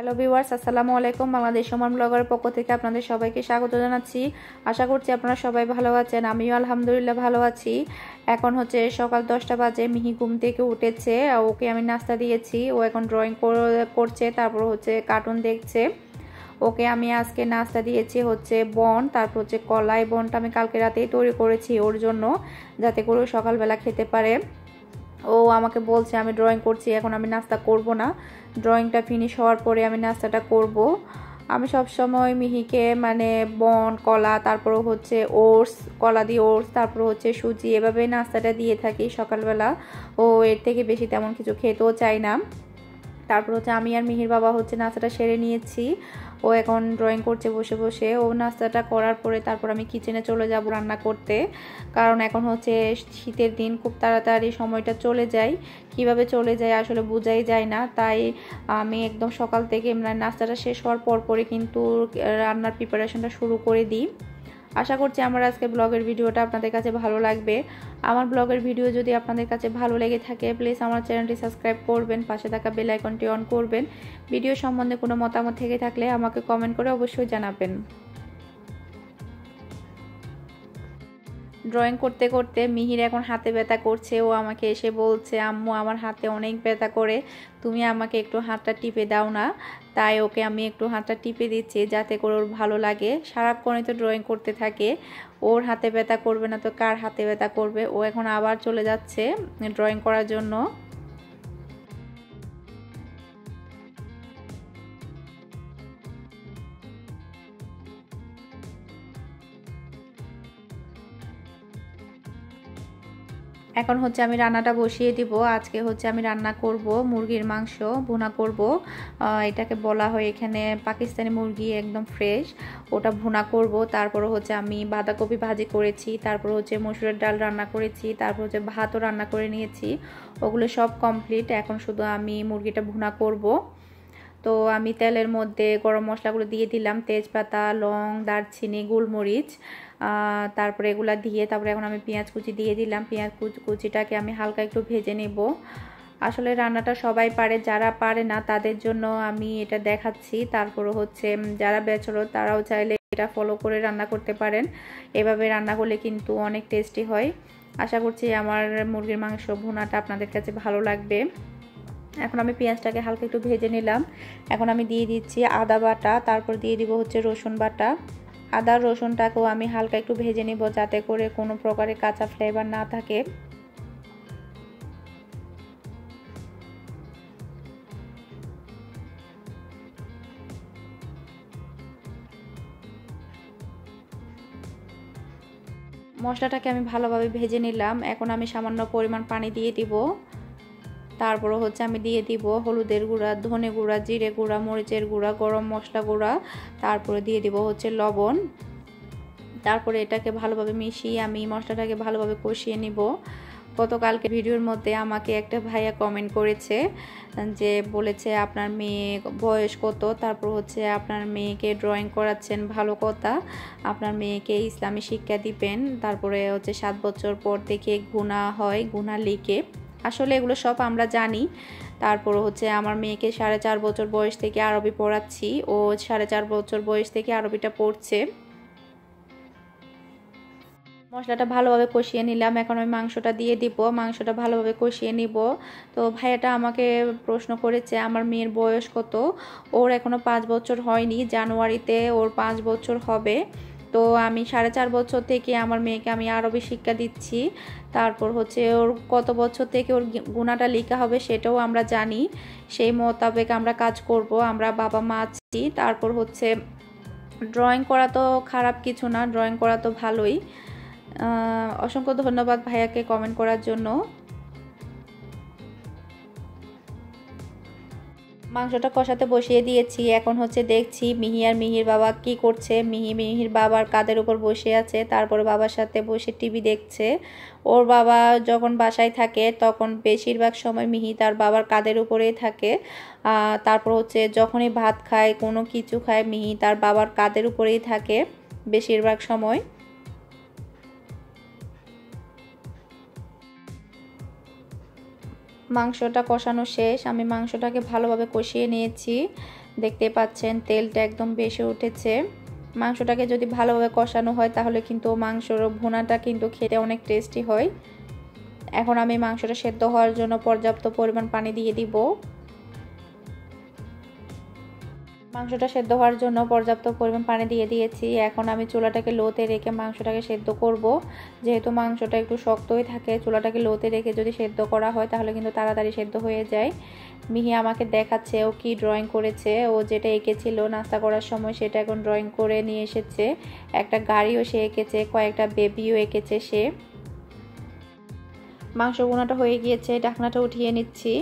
Hello viewers আসসালামু আলাইকুম। বাংলাদেশ সমান ব্লগারের পক্ষ থেকে আপনাদের সবাইকে স্বাগত জানাচ্ছি। আশা করছি আপনারা সবাই ভালো আছেন। আমিও আলহামদুলিল্লাহ ভালো আছি। এখন হচ্ছে সকাল দশটা বাজে, মিহি ঘুম থেকে উঠেছে। ওকে আমি নাস্তা দিয়েছি। ও এখন ড্রয়িং করছে, তারপর হচ্ছে কার্টুন দেখছে। ওকে আমি আজকে নাস্তা দিয়েছি হচ্ছে বন, তারপর হচ্ছে কলাই বনটা আমি কালকে রাতেই তৈরি করেছি ওর জন্য, যাতে করে সকালবেলা খেতে পারে। ও আমাকে বলছে, আমি ড্রয়িং করছি, এখন আমি নাস্তা করব না। ড্রয়িংটা ফিনিশ হওয়ার পরে আমি নাস্তাটা করব। আমি সব সময় মিহিকে মানে বন, কলা, তারপর হচ্ছে ওটস, কলা দিয়ে ওটস, তারপর হচ্ছে সুজি, এভাবে নাস্তাটা দিয়ে থাকি সকালবেলা। ও এর থেকে বেশি তেমন কিছু খেতেও চাই না। তারপর হচ্ছে আমি আর মিহির বাবা হচ্ছে নাস্তাটা সেরে নিয়েছি। ও এখন ড্রয়িং করছে বসে বসে। ও নাস্তাটা করার পরে তারপর আমি কিচেনে চলে যাব রান্না করতে। কারণ এখন হচ্ছে শীতের দিন, খুব তাড়াতাড়ি সময়টা চলে যায়। কীভাবে চলে যায় আসলে বোঝাই যায় না। তাই আমি একদম সকাল থেকে নাস্তাটা শেষ হওয়ার পর পরে কিন্তু রান্নার প্রিপারেশনটা শুরু করে দিই। আশা করছি আমার আজকে ব্লগের ভিডিওটা আপনাদের কাছে ভালো লাগবে। আমার ব্লগের ভিডিও যদি আপনাদের কাছে ভালো লেগে থাকে প্লিজ আমার চ্যানেলটি সাবস্ক্রাইব করবেন, পাশে থাকা বেল আইকনটি অন করবেন। ভিডিও সম্বন্ধে কোনো মতামত থেকে থাকলে আমাকে কমেন্ট করে অবশ্যই জানাবেন। ড্রয়িং করতে করতে মিহির এখন হাতে ব্যথা করছে। ও আমাকে এসে বলছে, আম্মু, আমার হাতে অনেক ব্যথা করে। তুমি আমাকে একটু হাতটা টিপে দাও না। তাই ওকে আমি একটু হাতটা টিপে দিচ্ছি যাতে করে ওর ভালো লাগে। সারাক্ষণই তো ড্রয়িং করতে থাকে। ওর হাতে ব্যথা করবে না তো কার হাতে ব্যথা করবে? ও এখন আবার চলে যাচ্ছে ড্রয়িং করার জন্য। এখন হচ্ছে আমি রান্নাটা বসিয়ে দিব। আজকে হচ্ছে আমি রান্না করব মুরগির মাংস, ভুনা করব। এটাকে বলা হয় এখানে পাকিস্তানি মুরগি একদম ফ্রেশ ওটা ভুনা করব, তারপর হচ্ছে আমি বাঁধাকপি ভাজি করেছি, তারপর হচ্ছে মসুরের ডাল রান্না করেছি, তারপর হচ্ছে ভাতও রান্না করে নিয়েছি। ওগুলো সব কমপ্লিট এখন শুধু আমি মুরগিটা ভুনা করব। তো আমি তেলের মধ্যে গরম মশলাগুলো দিয়ে দিলাম, তেজপাতা, লং, দারচিনি, গোলমরিচ। তারপরে এগুলো দিয়ে তারপরে এখন আমি পেঁয়াজ কুচি দিয়ে দিলাম। পেঁয়াজ কুচিটাকে আমি হালকা একটু ভেজে নেব। আসলে রান্নাটা সবাই পারে, যারা পারে না তাদের জন্য আমি এটা দেখাচ্ছি। তারপরে হচ্ছে যারা বেচরো তারাও চাইলে এটা ফলো করে রান্না করতে পারেন। এভাবে রান্না করলে কিন্তু অনেক টেস্টি হয়। আশা করছি আমার মুরগির মাংস ভুনাটা আপনাদের কাছে ভালো লাগবে। এখন আমি পেঁয়াজটাকে হালকা একটু ভেজে নিলাম। এখন আমি দিয়ে দিচ্ছি আদা বাটা, তারপর দিয়ে দিব হচ্ছে রসুন বাটা। আদা রসুনটাকেও আমি হালকা একটু ভেজে নিব যাতে করে কোনো প্রকারের কাঁচা ফ্লেভার না থাকে। মশলাটাকে আমি ভালোভাবে ভেজে নিলাম। এখন আমি সামান্য পরিমাণ পানি দিয়ে দিব। তারপরে হচ্ছে আমি দিয়ে দিব হলুদের গুঁড়া, ধনে গুঁড়া, জিরে গুঁড়া, মরিচের গুঁড়া, গরম মশলা গুঁড়া, তারপরে দিয়ে দিব হচ্ছে লবণ। তারপরে এটাকে ভালোভাবে মিশিয়ে আমি মশলাটাকে ভালোভাবে কষিয়ে নিব। গতকালকে ভিডিওর মধ্যে আমাকে একটা ভাইয়া কমেন্ট করেছে, যে বলেছে আপনার মেয়ে বয়স কত, তারপর হচ্ছে আপনার মেয়েকে ড্রয়িং করাচ্ছেন ভালো কথা, আপনার মেয়েকে ইসলামী শিক্ষা দিবেন, তারপরে হচ্ছে সাত বছর পর থেকে গুণা হয় গুণা লিখে। আসলে এগুলো সব আমরা জানি। তারপর হচ্ছে আমার মেয়েকে সাড়ে চার বছর বয়স থেকে আরবি পড়াচ্ছি। ও সাড়ে চার বছর বয়স থেকে আরবিটা পড়ছে। মশলাটা ভালোভাবে কষিয়ে নিলাম। এখন আমি মাংসটা দিয়ে দিব। মাংসটা ভালোভাবে কষিয়ে নিব। তো ভাইয়াটা আমাকে প্রশ্ন করেছে, আমার মেয়ের বয়স কত? ওর এখনও পাঁচ বছর হয়নি। জানুয়ারিতে ওর পাঁচ বছর হবে। তো আমি সাড়ে চার বছর থেকে আমার মেয়েকে আমি আরবি শিক্ষা দিচ্ছি। তারপর হচ্ছে ওর কত বছর থেকে ওর গুণাটা লেখা হবে সেটাও আমরা জানি। সেই মোতাবেক আমরা কাজ করব, আমরা বাবা মা আছি। তারপর হচ্ছে ড্রয়িং করা তো খারাপ কিছু না ড্রয়িং করা তো ভালোই। অসংখ্য ধন্যবাদ ভাইয়াকে কমেন্ট করার জন্য। মাংসটা কষাতে বসিয়ে দিয়েছি। এখন হচ্ছে দেখছি মিহি আর মিহির বাবা কি করছে। মিহি, মিহির বাবার কাদের উপর বসে আছে, তারপরে বাবার সাথে বসে টিভি দেখছে। ওর বাবা যখন বাসায় থাকে, তখন বেশিরভাগ সময় মিহি তার বাবার কাদের উপরেই থাকে। তারপর হচ্ছে যখনই ভাত খায়, কোনো কিছু খায়, মিহি তার বাবার কাদের উপরেই থাকে বেশিরভাগ সময়। মাংসটা কষানো শেষ। আমি মাংসটাকে ভালোভাবে কষিয়ে নিয়েছি। দেখতে পাচ্ছেন, তেলটা একদম বেশি উঠেছে। মাংসটাকে যদি ভালোভাবে কষানো হয়, তাহলে কিন্তু মাংসর ভুনাটা কিন্তু খেতে অনেক টেস্টি হয়। এখন আমি মাংসটা সেদ্ধ হওয়ার জন্য পর্যাপ্ত পরিমাণ পানি দিয়ে দিব। মাংসটা সেদ্ধ হওয়ার জন্য পর্যাপ্ত পরিমাণ পানি দিয়ে দিয়েছি। এখন আমি চুলাটাকে লোতে রেখে মাংসটাকে সেদ্ধ করব। যেহেতু মাংসটা একটু শক্তই থাকে, চুলাটাকে লোতে রেখে যদি সেদ্ধ করা হয় তাহলে কিন্তু তাড়াতাড়ি সেদ্ধ হয়ে যায়। মিহি আমাকে দেখাচ্ছে, ও কি ড্রয়িং করেছে? ও যেটা এঁকেছিল নাস্তা করার সময় সেটা এখন ড্রয়িং করে নিয়ে এসেছে। একটা গাড়িও সে এঁকেছে, কয়েকটা বেবিও এঁকেছে সে। মাংস বোনাটা হয়ে গিয়েছে, ঢাকনাটা উঠিয়ে নিচ্ছি।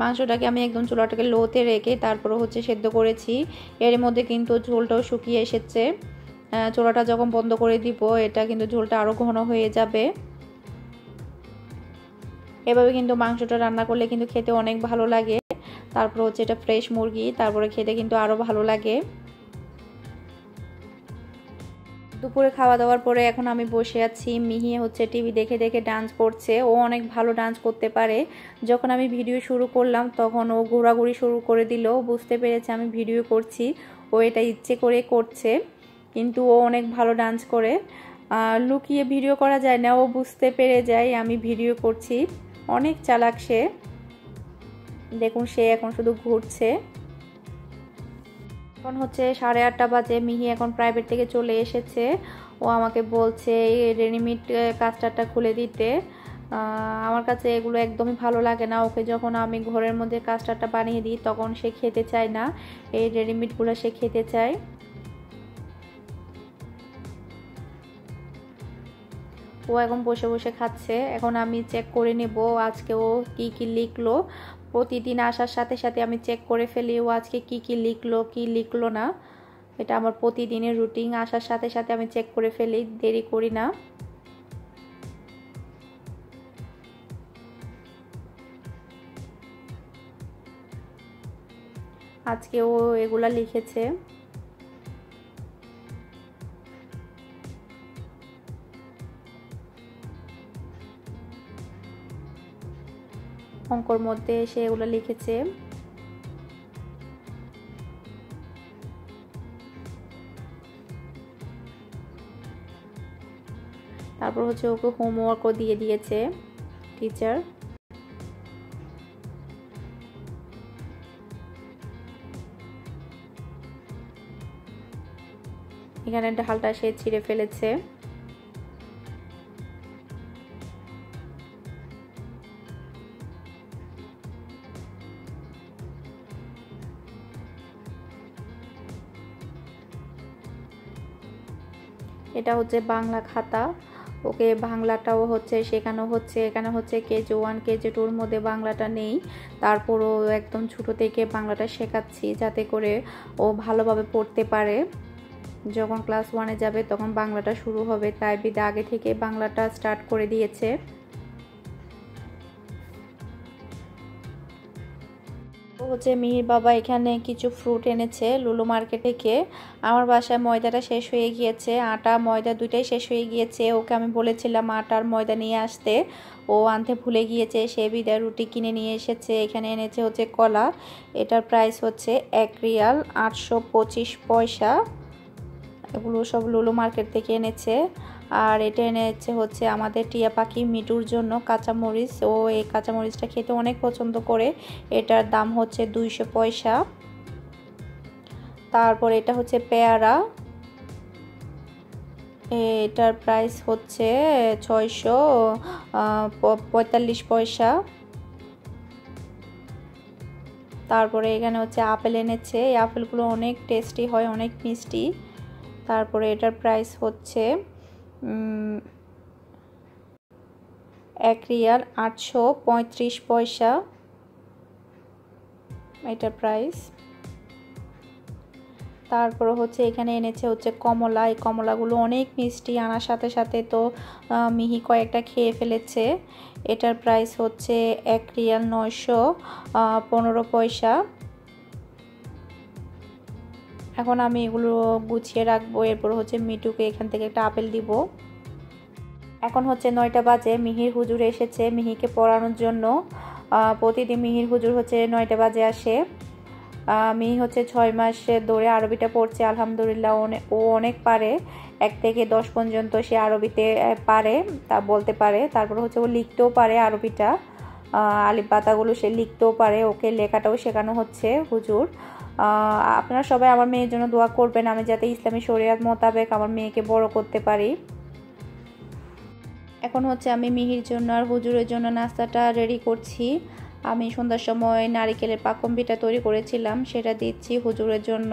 মাংসটাকে আমি একদম চুলাটাকে লোতে রেখে তারপরে হচ্ছে সেদ্ধ করেছি। এর মধ্যে কিন্তু ঝোলটাও শুকিয়ে এসেছে। চোলাটা যখন বন্ধ করে দিব, এটা কিন্তু ঝোলটা আরও ঘন হয়ে যাবে। এভাবে কিন্তু মাংসটা রান্না করলে কিন্তু খেতে অনেক ভালো লাগে। তারপর হচ্ছে এটা ফ্রেশ মুরগি, তারপরে খেতে কিন্তু আরও ভালো লাগে। দুপুরে খাওয়া দাওয়ার পরে এখন আমি বসে আছি। মিহি হচ্ছে টিভি দেখে দেখে ডান্স করছে। ও অনেক ভালো ডান্স করতে পারে। যখন আমি ভিডিও শুরু করলাম, তখন ও ঘোরাঘুরি শুরু করে দিল। বুঝতে পেরেছে আমি ভিডিও করছি। ও এটা ইচ্ছে করে করছে, কিন্তু ও অনেক ভালো ডান্স করে। লুকিয়ে ভিডিও করা যায় না। ও বুঝতে পেরে যায় আমি ভিডিও করছি। অনেক চালাক সে। দেখুন, সে এখন শুধু ঘুরছে। এখন হচ্ছে সাড়ে আটটা বাজে, মিহি এখন প্রাইভেট থেকে চলে এসেছে। ও আমাকে বলছে রেডিমেড কাস্টারটা খুলে দিতে। আমার কাছে এগুলো একদমই ভালো লাগে না। ওকে যখন আমি ঘরের মধ্যে কাস্টারটা বানিয়ে দিই, তখন সে খেতে চায় না। এই রেডিমেডগুলো সে খেতে চায়। ও এখন বসে বসে খাচ্ছে। এখন আমি চেক করে নেব আজকে ও কি কি লিখলো। প্রতিদিন আসার সাথে সাথে আমি চেক করে ফেলি, ও আজকে কি কি লিখলো কি লিখলো না। এটা আমার প্রতিদিনের রুটিন আসার সাথে সাথে আমি চেক করে ফেলি, দেরি করি না। আজকে ও এগুলা লিখেছে। অঙ্কর মধ্যে সে এগুলো লিখেছে। তারপর হচ্ছে ওকে হোমওয়ার্কও দিয়ে দিয়েছে টিচার এখানে ঢালটা সে ছিঁড়ে ফেলেছে। এটা হচ্ছে বাংলা খাতা। ওকে, বাংলাটাও হচ্ছে শেখানো হচ্ছে, এখানে হচ্ছে কেজি ওয়ান, কেজি টুর মধ্যে বাংলাটা নেই। তারপরও একদম ছোটো থেকে বাংলাটা শেখাচ্ছি যাতে করে ও ভালোভাবে পড়তে পারে। যখন ক্লাস ওয়ানে যাবে তখন বাংলাটা শুরু হবে। তাই বিদে আগে থেকে বাংলাটা স্টার্ট করে দিয়েছে। হচ্ছে মিহির বাবা এখানে কিছু ফ্রুট এনেছে লুলু মার্কেট থেকে আমার বাসায় ময়দাটা শেষ হয়ে গিয়েছে, আটা, ময়দা দুইটাই শেষ হয়ে গিয়েছে। ওকে আমি বলেছিলাম আটার ময়দা নিয়ে আসতে। ও আনতে ভুলে গিয়েছে, সে বিদায় রুটি কিনে নিয়ে এসেছে। এখানে এনেছে হচ্ছে কলা, এটার প্রাইস হচ্ছে এক রিয়াল আটশো পঁচিশ পয়সা। এগুলো সব লুলু মার্কেট থেকে এনেছে। আর এটা এনেছে হচ্ছে আমাদের টিয়া পাখি মিটুর জন্য কাঁচামরিচ। ও এই কাঁচামরিচটা খেতে অনেক পছন্দ করে। এটার দাম হচ্ছে দুইশো পয়সা। তারপর এটা হচ্ছে পেয়ারা। এটার প্রাইস হচ্ছে ছয়শো পঁয়তাল্লিশ পয়সা। তারপরে এখানে হচ্ছে আপেল এনেছে। এই আপেলগুলো অনেক টেস্টি হয়, অনেক মিষ্টি। তারপরে এটার প্রাইস হচ্ছে এক রিয়াল আটশো পঁয়ত্রিশ পয়সা। এটার প্রাইস তারপরে হচ্ছে এখানে এনেছে হচ্ছে কমলা। এই কমলাগুলো অনেক মিষ্টি, আনার সাথে সাথে তো মিহি কয়েকটা খেয়ে ফেলেছে। এটার প্রাইস হচ্ছে এক রিয়াল নয়শো পনেরো পয়সা। এখন আমি এগুলো গুছিয়ে রাখব। এরপর হচ্ছে মিটুকে এখান থেকে একটা আপেল দিব। এখন হচ্ছে নয়টা বাজে, মিহির হুজুর এসেছে মিহিকে পড়ানোর জন্য। প্রতিদিন মিহির হুজুর হচ্ছে নয়টা বাজে আসে। মিহি হচ্ছে ছয় মাসে ধরে আরবিটা পড়ছে, আলহামদুলিল্লাহ ও অনেক পারে। এক থেকে দশ পর্যন্ত সে আরবিতে পারে, তা বলতে পারে। তারপর হচ্ছে ও লিখতেও পারে আরবিটা। আলিপ পাতাগুলো সে লিখতেও পারে। ওকে লেখাটাও শেখানো হচ্ছে হুজুর। আপনারা সবাই আমার মেয়ের জন্য দোয়া করবেন, আমি যাতে ইসলামী শরিয়াত মোতাবেক আমার মেয়েকে বড় করতে পারি। এখন হচ্ছে আমি মিহির জন্য আর হুজুরের জন্য নাস্তাটা রেডি করছি। আমি সন্ধ্যার সময় নারিকেলের পাকম পিঠা তৈরি করেছিলাম, সেটা দিচ্ছি হুজুরের জন্য।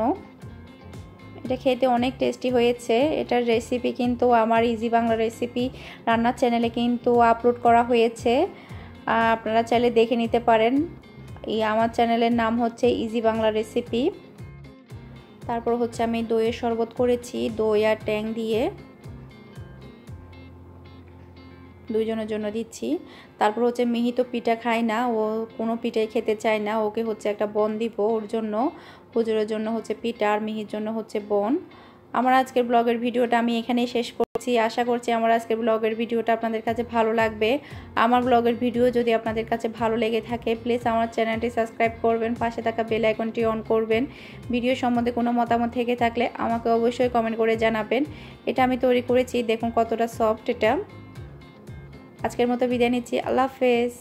এটা খেতে অনেক টেস্টি হয়েছে। এটার রেসিপি কিন্তু, আমার ইজি বাংলা রেসিপি রান্নার চ্যানেলে কিন্তু আপলোড করা হয়েছে। আপনারা চাইলে দেখে নিতে পারেন। এই আমার চ্যানেলের নাম হচ্ছে ইজি বাংলা রেসিপি তারপর হচ্ছে আমি দইয়ের শরবত করেছি, দই আর ট্যাং দিয়ে। দুইজনের জন্য দিচ্ছি। তারপর হচ্ছে মিহি তো পিঠা খায় না, ও কোনো পিঠাই খেতে চায় না, ওকে হচ্ছে একটা বন দিব ওর জন্য। হুজুরের জন্য হচ্ছে পিঠা আর মিহির জন্য হচ্ছে বন। আমার আজকের ব্লগের ভিডিওটা আমি এখানেই শেষ করছি। আশা করছি আমার আজকের ব্লগের ভিডিওটা আপনাদের কাছে ভালো লাগবে। আমার ব্লগের ভিডিও যদি আপনাদের কাছে ভালো লেগে থাকে প্লিজ আমার চ্যানেলটি সাবস্ক্রাইব করবেন, পাশে থাকা বেল আইকনটি অন করবেন। ভিডিও সম্বন্ধে কোনো মতামত থেকে থাকলে আমাকে অবশ্যই কমেন্ট করে জানাবেন। এটা আমি তৈরি করেছি, দেখুন কতটা সফট এটা। আজকের মতো বিদায় নিচ্ছি, আল্লাহ হাফেজ।